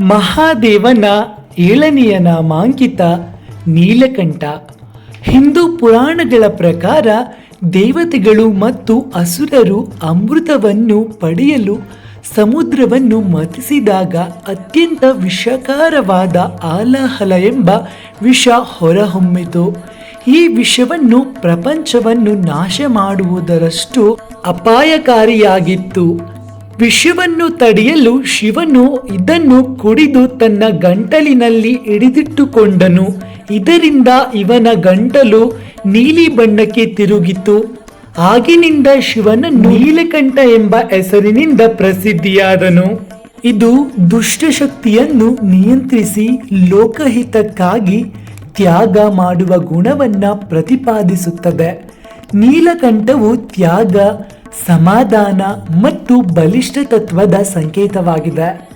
ಮಹಾದೇವನ ಏಳನೆಯ ನಾಮಾಂಕಿತ ನೀಲಕಂಠ. ಹಿಂದೂ ಪುರಾಣಗಳ ಪ್ರಕಾರ ದೇವತೆಗಳು ಮತ್ತು ಅಸುರರು ಅಮೃತವನ್ನು ಪಡೆಯಲು ಸಮುದ್ರವನ್ನು ಮತಿಸಿದಾಗ ಅತ್ಯಂತ ವಿಷಕಾರವಾದ ಆಲಹಲ ಎಂಬ ವಿಷ ಹೊರಹೊಮ್ಮಿತು. ಈ ವಿಷವನ್ನು ಪ್ರಪಂಚವನ್ನು ನಾಶ ಮಾಡುವುದರಷ್ಟು ಅಪಾಯಕಾರಿಯಾಗಿತ್ತು. ವಿಷವನ್ನು ತಡೆಯಲು ಶಿವನು ಇದನ್ನು ಕುಡಿದು ತನ್ನ ಗಂಟಲಿನಲ್ಲಿ ಹಿಡಿದಿಟ್ಟುಕೊಂಡನು. ಇದರಿಂದ ಇವನ ಗಂಟಲು ನೀಲಿ ಬಣ್ಣಕ್ಕೆ ತಿರುಗಿತು. ಆಗಿನಿಂದ ಶಿವನ ನೀಲಕಂಠ ಎಂಬ ಹೆಸರಿನಿಂದ ಪ್ರಸಿದ್ಧಿಯಾದನು. ಇದು ದುಷ್ಟಶಕ್ತಿಯನ್ನು ನಿಯಂತ್ರಿಸಿ ಲೋಕಹಿತಕ್ಕಾಗಿ ತ್ಯಾಗ ಮಾಡುವ ಗುಣವನ್ನ ಪ್ರತಿಪಾದಿಸುತ್ತದೆ. ನೀಲಕಂಠವು ತ್ಯಾಗ ಸಮಾಧಾನ ಮತ್ತು ಬಲಿಷ್ಠ ತತ್ವದ ಸಂಕೇತವಾಗಿದೆ.